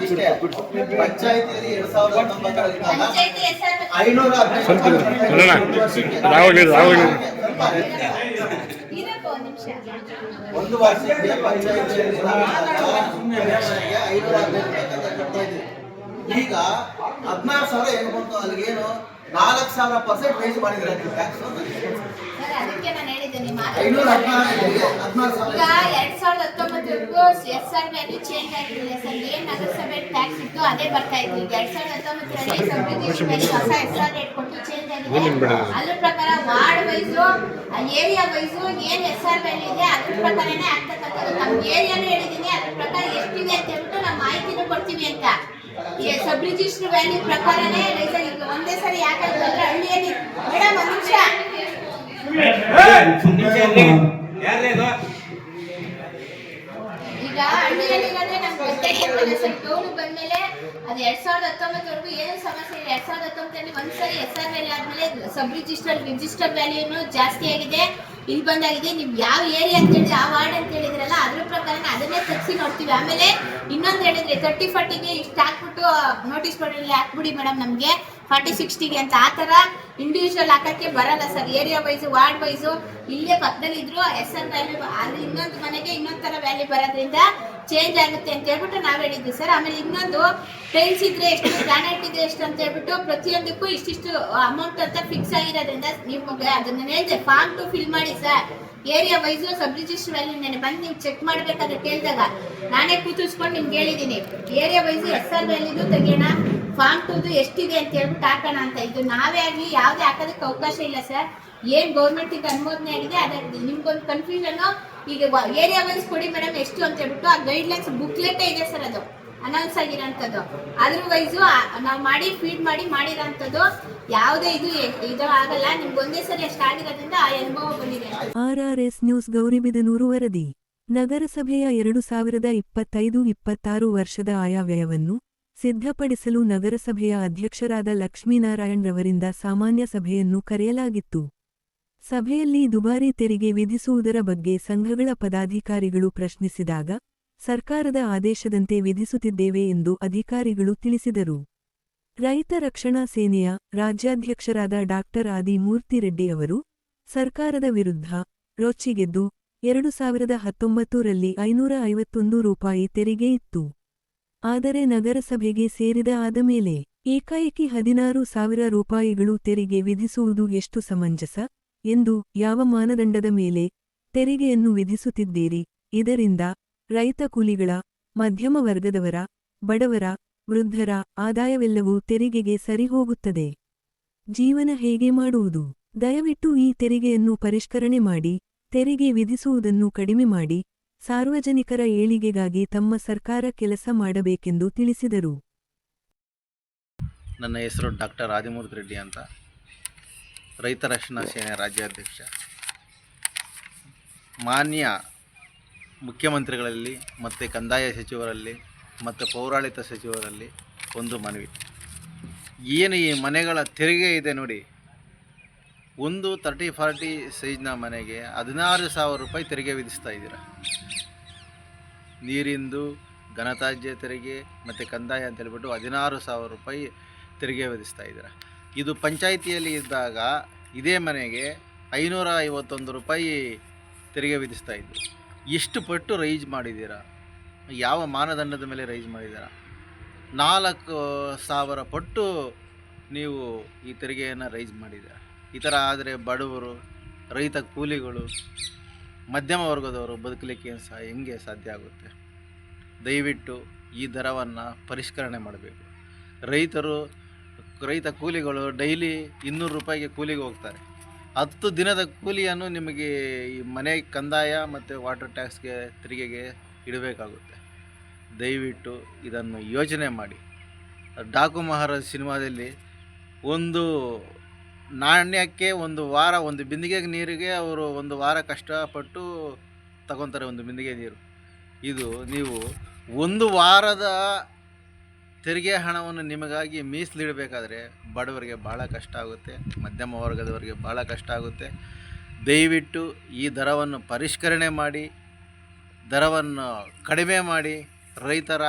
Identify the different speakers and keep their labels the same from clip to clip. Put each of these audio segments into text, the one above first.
Speaker 1: ಇಷ್ಟೇ ಪಂಚಾಯತಿಯಲ್ಲಿ ಎರಡ್ ಸಾವಿರದ ಹತ್ತೊಂಬತ್ತರಲ್ಲಿ ಐನೂರ
Speaker 2: ಒಂದ್
Speaker 1: ಒಂದು ವರ್ಷಕ್ಕೆ ಪಂಚಾಯತಿಯಲ್ಲಿ ಐನೂರ ಹದಿನೈದು ಈಗ ಹದಿನಾರು ಸಾವಿರ ಏನು ಬಂತು ಅಲ್ಲಿಗೇನು ನಾಲ್ಕು ಸಾವಿರ ಪರ್ಸೆಂಟ್ ರೇಸ್ ಮಾಡಿದ್ರೆ ಟ್ಯಾಕ್ಸ್
Speaker 2: ಅದಕ್ಕೆ ನಾನು ಹೇಳಿದ್ದೀನಿ ನಿಮ್ಮ ಈಗ ಎರಡ್ ಸಾವಿರದ ಹತ್ತೊಂಬತ್ತರವರೆಗೂ ಎಸ್ ಆರ್ ವ್ಯಾಲ್ಯೂ ಚೇಂಜ್ ಆಗಿರಲಿಲ್ಲ ಸರ್ ಏನ್ ನಗರಸಭೆ ಟ್ಯಾಕ್ಸ್ ಇತ್ತು ಅದೇ ಬರ್ತಾ ಇತ್ತು. ಈಗ ಎರಡ್ ಸಾವಿರದ ಹತ್ತೊಂಬತ್ತರಲ್ಲಿ ಸಮೃದ್ಧಿ ವ್ಯಾಲ್ಯೂ ಹೊಸ ಎಸ್ ಆರ್ ರೇಟ್ ಕೊಟ್ಟು ಚೇಂಜ್ ಆಗಿದೆ. ಅದ್ರ ಪ್ರಕಾರ ವಾರ್ಡ್ ವೈಸು ಏರಿಯಾ ವೈಸು ಏನ್ ಎಸ್ ಆರ್ ವ್ಯಾಲ್ಯೂ ಇದೆ ಅದ್ರ ಪ್ರಕಾರನೇ ಆಗ್ತಕ್ಕಂಥದ್ದು ನಮ್ಮ ಏರಿಯಾನು ಹೇಳಿದೀನಿ ಅದ್ರ ಪ್ರಕಾರ ಎಷ್ಟಿದೆ ಅಂತ ಹೇಳ್ಬಿಟ್ಟು ನಾವು ಮಾಹಿತಿನೂ ಕೊಡ್ತೀವಿ ಅಂತ. ಈ ಸಬ್ ರಿಜಿಸ್ಟರ್ ವ್ಯಾಲ್ಯೂ ಪ್ರಕಾರನೇ ಒಂದೇ ಸರಿ ಯಾಕಂದ್ರೆ ಹಳ್ಳಿಯಲ್ಲಿ ಮೇಡಮ್ ಒಂದ್ ನಿಮಿಷ. ಈಗ ಹಳ್ಳಿಯಲ್ಲಿರೋದೇ ನಮ್ಗೆ ಗೊತ್ತಾಗಿರ್ತದೆ ಸರ್ ಟೌನ್ ಬಂದ್ಮೇಲೆ ಅದು ಎರಡ್ ಸಾವಿರದ ಹತ್ತೊಂಬತ್ತವರೆಗೂ ಏನು ಸಮಸ್ಯೆ ಇಲ್ಲ. ಎರಡ್ ಸಾವಿರದ ಹತ್ತೊಂಬತ್ತರಲ್ಲಿ ಒಂದ್ಸರಿ ಎಸ್ ಆರ್ ವ್ಯಾಲಿ ಆದ್ಮೇಲೆ ಸಬ್ ರಿಜಿಸ್ಟರ್ ರಿಜಿಸ್ಟರ್ ವ್ಯಾಲ್ಯೂನು ಜಾಸ್ತಿ ಆಗಿದೆ. ಇಲ್ಲಿ ಬಂದಾಗಿದೆ. ನೀವು ಯಾವ ಏರಿಯಾ ಅಂತ ಹೇಳಿ ಆ ವಾರ್ಡ್ ಅಂತ ಹೇಳಿದ್ರಲ್ಲ ಅದ್ರ ಪ್ರಕಾರ ಅದನ್ನೇ ತಪ್ಪಿಸಿ ನೋಡ್ತೀವಿ. ಆಮೇಲೆ ಇನ್ನೊಂದು ಹೇಳಿದ್ರೆ ತರ್ಟಿ ಫಾರ್ಟಿಗೆ ಇಷ್ಟು ಹಾಕ್ಬಿಟ್ಟು ನೋಟಿಸ್ ಬೋರ್ಡಲ್ಲಿ ಹಾಕ್ಬಿಡಿ ಮೇಡಮ್ ನಮಗೆ. ಫಾರ್ಟಿ ಸಿಕ್ಸ್ಟಿಗೆ ಅಂತ. ಆ ಥರ ಇಂಡಿವಿಜುವಲ್ ಹಾಕಕ್ಕೆ ಬರಲ್ಲ sir. Area wise ward wise ಇಲ್ಲೇ ಪಕ್ಕದಲ್ಲಿ ಇದ್ರು ಎಸ್ ಎನ್ ವ್ಯಾಲ್ಯೂ ಅಲ್ಲಿ ಇನ್ನೊಂದು ಮನೆಗೆ ಇನ್ನೊಂದು ಥರ ವ್ಯಾಲ್ಯೂ ಬರೋದ್ರಿಂದ ಚೇಂಜ್ ಆಗುತ್ತೆ ಅಂತ ಹೇಳ್ಬಿಟ್ಟು ನಾವು ಹೇಳಿದ್ವಿ ಸರ್. ಆಮೇಲೆ ಇನ್ನೊಂದು ಟೈಲ್ಸ್ ಇದ್ರೆ ಎಷ್ಟು ಗ್ರಾನೈಟ್ ಇದೆ ಎಷ್ಟು ಅಂತ ಹೇಳ್ಬಿಟ್ಟು ಪ್ರತಿಯೊಂದಕ್ಕೂ ಇಷ್ಟಿಷ್ಟು ಅಮೌಂಟ್ ಅಂತ ಫಿಕ್ಸ್ ಆಗಿರೋದ್ರಿಂದ ನಿಮಗೆ ಅದನ್ನ ಹೇಳಿದೆ ಫಾರ್ಮ್ ಟು ಫಿಲ್ ಮಾಡಿ sir. Area wise sub register value ನೆನೆ ಬಂದು ನೀವು ಚೆಕ್ ಮಾಡ್ಬೇಕಾದ್ರೆ ಕೇಳಿದಾಗ ನಾನೇ ಕೂತಿಸ್ಕೊಂಡು ನಿಮ್ಗೆ ಹೇಳಿದ್ದೀನಿ. ಏರಿಯಾ ವೈಸು ಎಸ್ ಆರ್ ವ್ಯಾಲ್ಯೂದು ತೆಗಿಯೋಣ. ಫಾರ್ಮ್ ಟೂದು ಎಷ್ಟಿದೆ ಅಂತ ಹೇಳ್ಬಿಟ್ಟು ಹಾಕೋಣ ಅಂತ ಇದು ನಾವೇ ಆಗಲಿ ಯಾವುದೇ ಹಾಕೋದಕ್ಕೆ ಅವಕಾಶ ಇಲ್ಲ ಸರ್. ಏನು ಗೌರ್ಮೆಂಟಿಗೆ ಅನುಮೋದನೆ ಆಗಿದೆ ಅದಾಗಿದೆ ನಿಮ್ಗೊಂದು ಕನ್ಫ್ಯೂಷನ್ ಈಗ ಏರಿಯಾ ವೈಸ್ ಕೊಡಿ ಮೇಡಮ್ ಎಷ್ಟು ಅಂತ ಹೇಳ್ಬಿಟ್ಟು ಆ ಗೈಡ್ಲೈನ್ಸ್ ಬುಕ್ಲೆಟೇ ಇದೆ ಸರ್ ಅದು. ಅನೌನ್ಸ್ ಆಗಿರೋಂಥದ್ದು. ಅದ್ರ ವೈಸು ನಾವು ಮಾಡಿ ಫೀಡ್ ಮಾಡಿ ಮಾಡಿರೋಂಥದ್ದು. ಯಾವುದೇ ಇದು ಇದು ಆಗಲ್ಲ. ನಿಮ್ಗೆ ಒಂದೇ ಸರಿ ಅಷ್ಟು ಆಗಿರೋದ್ರಿಂದ ಆ ಅನುಭವ ಬಂದಿದೆ.
Speaker 3: R R S news Gauribidanur ವರದಿ. ನಗರಸಭೆಯ ಎರಡು ಸಾವಿರದ ಇಪ್ಪತ್ತೈದು, ಇಪ್ಪತ್ತಾರು ವರ್ಷದ ಆಯವ್ಯಯವನ್ನು ಸಿದ್ಧಪಡಿಸಲು ನಗರಸಭೆಯ ಅಧ್ಯಕ್ಷರಾದ ಲಕ್ಷ್ಮೀನಾರಾಯಣ್ ರವರಿಂದ ಸಾಮಾನ್ಯ ಸಭೆಯನ್ನು ಕರೆಯಲಾಗಿತ್ತು. ಸಭೆಯಲ್ಲಿ ದುಬಾರಿ ತೆರಿಗೆ ವಿಧಿಸುವುದರ ಬಗ್ಗೆ ಸಂಘಗಳ ಪದಾಧಿಕಾರಿಗಳು ಪ್ರಶ್ನಿಸಿದಾಗ, ಸರ್ಕಾರದ ಆದೇಶದಂತೆ ವಿಧಿಸುತ್ತಿದ್ದೇವೆ ಎಂದು ಅಧಿಕಾರಿಗಳು ತಿಳಿಸಿದರು. ರೈತ ರಕ್ಷಣಾ ಸೇನೆಯ ರಾಜ್ಯಾಧ್ಯಕ್ಷರಾದ ಡಾಕ್ಟರ್ ಆದಿ ಮೂರ್ತಿರೆಡ್ಡಿ ಅವರು, ಸರ್ಕಾರದ ವಿರುದ್ಧ ರೊಚ್ಚಿಗೆದ್ದು ಎರಡು ಸಾವಿರದ ಹತ್ತೊಂಬತ್ತರಲ್ಲಿ ಐನೂರ ಐವತ್ತೊಂದು ರೂಪಾಯಿ ತೆರಿಗೆ ಇತ್ತು. ಆದರೆ ನಗರಸಭೆಗೆ ಸೇರಿದ ಆದ ಮೇಲೆ ಏಕಾಏಕಿ ಹದಿನಾರು ಸಾವಿರ ರೂಪಾಯಿಗಳು ತೆರಿಗೆ ವಿಧಿಸುವುದು ಎಷ್ಟು ಸಮಂಜಸ? ಎಂದು ಯಾವ ಮಾನದಂಡದ ಮೇಲೆ ತೆರಿಗೆಯನ್ನು ವಿಧಿಸುತ್ತಿದ್ದೀರಿ? ಇದರಿಂದ ರೈತ ಕೂಲಿಗಳ, ಮಧ್ಯಮ ವರ್ಗದವರ, ಬಡವರ, ವೃದ್ಧರ ಆದಾಯವೆಲ್ಲವೂ ತೆರಿಗೆಗೆ ಸರಿಹೋಗುತ್ತದೆ. ಜೀವನ ಹೇಗೆ ಮಾಡುವುದು? ದಯವಿಟ್ಟು ಈ ತೆರಿಗೆಯನ್ನು ಪರಿಷ್ಕರಣೆ ಮಾಡಿ, ತೆರಿಗೆ ವಿಧಿಸುವುದನ್ನು ಕಡಿಮೆ ಮಾಡಿ ಸಾರ್ವಜನಿಕರ ಏಳಿಗೆಗಾಗಿ ತಮ್ಮ ಸರ್ಕಾರ ಕೆಲಸ ಮಾಡಬೇಕೆಂದು ತಿಳಿಸಿದರು.
Speaker 4: ನನ್ನ ಹೆಸರು ಡಾಕ್ಟರ್ ಆದಿಮೂರ್ತಿ ರೆಡ್ಡಿ ಅಂತ. ರೈತ ರಕ್ಷಣಾ ಸೇನೆ ರಾಜ್ಯಾಧ್ಯಕ್ಷ. ಮಾನ್ಯ ಮುಖ್ಯಮಂತ್ರಿಗಳಲ್ಲಿ ಮತ್ತು ಕಂದಾಯ ಸಚಿವರಲ್ಲಿ ಮತ್ತು ಪೌರಾಳಿತ ಸಚಿವರಲ್ಲಿ ಒಂದು ಮನವಿ. ಏನು ಈ ಮನೆಗಳ ತೆರಿಗೆ ಇದೆ ನೋಡಿ. ಒಂದು ತರ್ಟಿ ಫಾರ್ಟಿ ಸೈಜ್ನ ಮನೆಗೆ ಹದಿನಾರು ಸಾವಿರ ರೂಪಾಯಿ ತೆರಿಗೆ ವಿಧಿಸ್ತಾ ಇದ್ದೀರ. ನೀರಿಂದು ಘನತ್ಯಾಜ್ಯ ತೆರಿಗೆ ಮತ್ತು ಕಂದಾಯ ಅಂತ ಹೇಳ್ಬಿಟ್ಟು ಹದಿನಾರು ಸಾವಿರ ರೂಪಾಯಿ ತೆರಿಗೆ ವಿಧಿಸ್ತಾ ಇದ್ದೀರ. ಇದು ಪಂಚಾಯಿತಿಯಲ್ಲಿ ಇದ್ದಾಗ ಇದೇ ಮನೆಗೆ ಐನೂರ ಐವತ್ತೊಂದು ರೂಪಾಯಿ ತೆರಿಗೆ ವಿಧಿಸ್ತಾ ಇದ್ದರು ಎಷ್ಟು ಪಟ್ಟು ರೈಜ್ ಮಾಡಿದ್ದೀರಾ? ಯಾವ ಮಾನದಂಡದ ಮೇಲೆ ರೈಜ್ ಮಾಡಿದ್ದೀರಾ? ನಾಲ್ಕು ಸಾವಿರ ಪಟ್ಟು ನೀವು ಈ ತೆರಿಗೆಯನ್ನು ರೈಸ್ ಮಾಡಿದ್ದೀರಾ? ಈ ಥರ ಆದರೆ ಬಡವರು, ರೈತ ಕೂಲಿಗಳು ಮಧ್ಯಮ ವರ್ಗದವರು ಬದುಕಲಿಕ್ಕೆ ಸಹ ಹೆಂಗೆ ಸಾಧ್ಯ ಆಗುತ್ತೆ? ದಯವಿಟ್ಟು ಈ ದರವನ್ನು ಪರಿಷ್ಕರಣೆ ಮಾಡಬೇಕು. ರೈತರು, ರೈತ ಕೂಲಿಗಳು ಡೈಲಿ ಇನ್ನೂರು ರೂಪಾಯಿಗೆ ಕೂಲಿಗೆ ಹೋಗ್ತಾರೆ. ಹತ್ತು ದಿನದ ಕೂಲಿಯನ್ನು ನಿಮಗೆ ಈ ಮನೆ ಕಂದಾಯ ಮತ್ತು ವಾಟರ್ ಟ್ಯಾಕ್ಸ್ಗೆ ತೆರಿಗೆಗೆ ಇಡಬೇಕಾಗುತ್ತೆ. ದಯವಿಟ್ಟು ಇದನ್ನು ಯೋಚನೆ ಮಾಡಿ. ಡಾಕು ಮಹಾರಾಜ್ ಸಿನಿಮಾದಲ್ಲಿ ಒಂದು ನಾಣ್ಯಕ್ಕೆ ಒಂದು ವಾರ, ಒಂದು ಬಿಂದಿಗೆ ನೀರಿಗೆ ಅವರು ಒಂದು ವಾರ ಕಷ್ಟಪಟ್ಟು ತಗೊತಾರೆ ಒಂದು ಬಿಂದಿಗೆ ನೀರು. ಇದು ನೀವು ಒಂದು ವಾರದ ತೆರಿಗೆ ಹಣವನ್ನು ನಿಮಗಾಗಿ ಮೀಸಲಿಡಬೇಕಾದ್ರೆ ಬಡವರಿಗೆ ಭಾಳ ಕಷ್ಟ ಆಗುತ್ತೆ, ಮಧ್ಯಮ ವರ್ಗದವರಿಗೆ ಭಾಳ ಕಷ್ಟ ಆಗುತ್ತೆ. ದಯವಿಟ್ಟು ಈ ದರವನ್ನು ಪರಿಷ್ಕರಣೆ ಮಾಡಿ, ದರವನ್ನು ಕಡಿಮೆ ಮಾಡಿ, ರೈತರ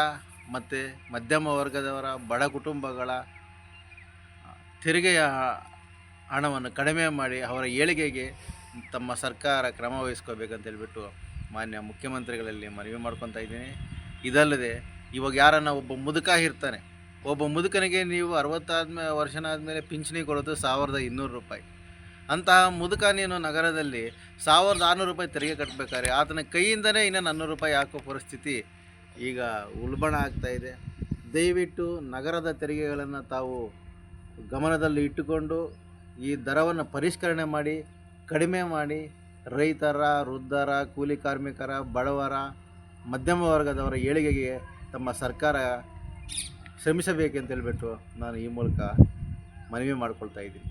Speaker 4: ಮತ್ತು ಮಧ್ಯಮ ವರ್ಗದವರ, ಬಡ ಕುಟುಂಬಗಳ, ತೆರಿಗೆಯ ಹಣವನ್ನು ಕಡಿಮೆ ಮಾಡಿ ಅವರ ಏಳಿಗೆಗೆ ತಮ್ಮ ಸರ್ಕಾರ ಕ್ರಮ ವಹಿಸ್ಕೋಬೇಕಂತ ಹೇಳ್ಬಿಟ್ಟು ಮಾನ್ಯ ಮುಖ್ಯಮಂತ್ರಿಗಳಲ್ಲಿ ಮನವಿ ಮಾಡ್ಕೊತಾ ಇದ್ದೀನಿ. ಇದಲ್ಲದೆ ಇವಾಗ ಯಾರನ್ನ ಒಬ್ಬ ಮುದುಕ ಇರ್ತಾನೆ, ಒಬ್ಬ ಮುದುಕನಿಗೆ ನೀವು ಅರವತ್ತಾದ್ಮೇ ವರ್ಷನಾದಮೇಲೆ ಪಿಂಚಣಿ ಕೊಡೋದು ಸಾವಿರದ ಇನ್ನೂರು ರೂಪಾಯಿ. ಅಂತಹ ಮುದುಕ ನೀನು ನಗರದಲ್ಲಿ ಸಾವಿರದ ಆರುನೂರು ರೂಪಾಯಿ ತೆರಿಗೆ ಕಟ್ಟಬೇಕಾದ್ರೆ ಆತನ ಕೈಯಿಂದನೇ ಇನ್ನೂ ನಾನ್ನೂರು ರೂಪಾಯಿ ಹಾಕೋ ಪರಿಸ್ಥಿತಿ ಈಗ ಉಲ್ಬಣ ಆಗ್ತಾ ಇದೆ. ದಯವಿಟ್ಟು ನಗರದ ತೆರಿಗೆಗಳನ್ನು ತಾವು ಗಮನದಲ್ಲಿ ಇಟ್ಟುಕೊಂಡು ಈ ದರವನ್ನು ಪರಿಷ್ಕರಣೆ ಮಾಡಿ, ಕಡಿಮೆ ಮಾಡಿ, ರೈತರ, ವೃದ್ಧರ, ಕೂಲಿ ಕಾರ್ಮಿಕರ, ಬಡವರ, ಮಧ್ಯಮ ವರ್ಗದವರ ಏಳಿಗೆಗೆ ತಮ್ಮ ಸರ್ಕಾರ ಶ್ರಮಿಸಬೇಕೆಂತ ಹೇಳ್ಬಿಟ್ಟು ನಾನು ಈ ಮೂಲಕ ಮನವಿ ಮಾಡ್ಕೊಳ್ತಾ ಇದ್ದೀನಿ.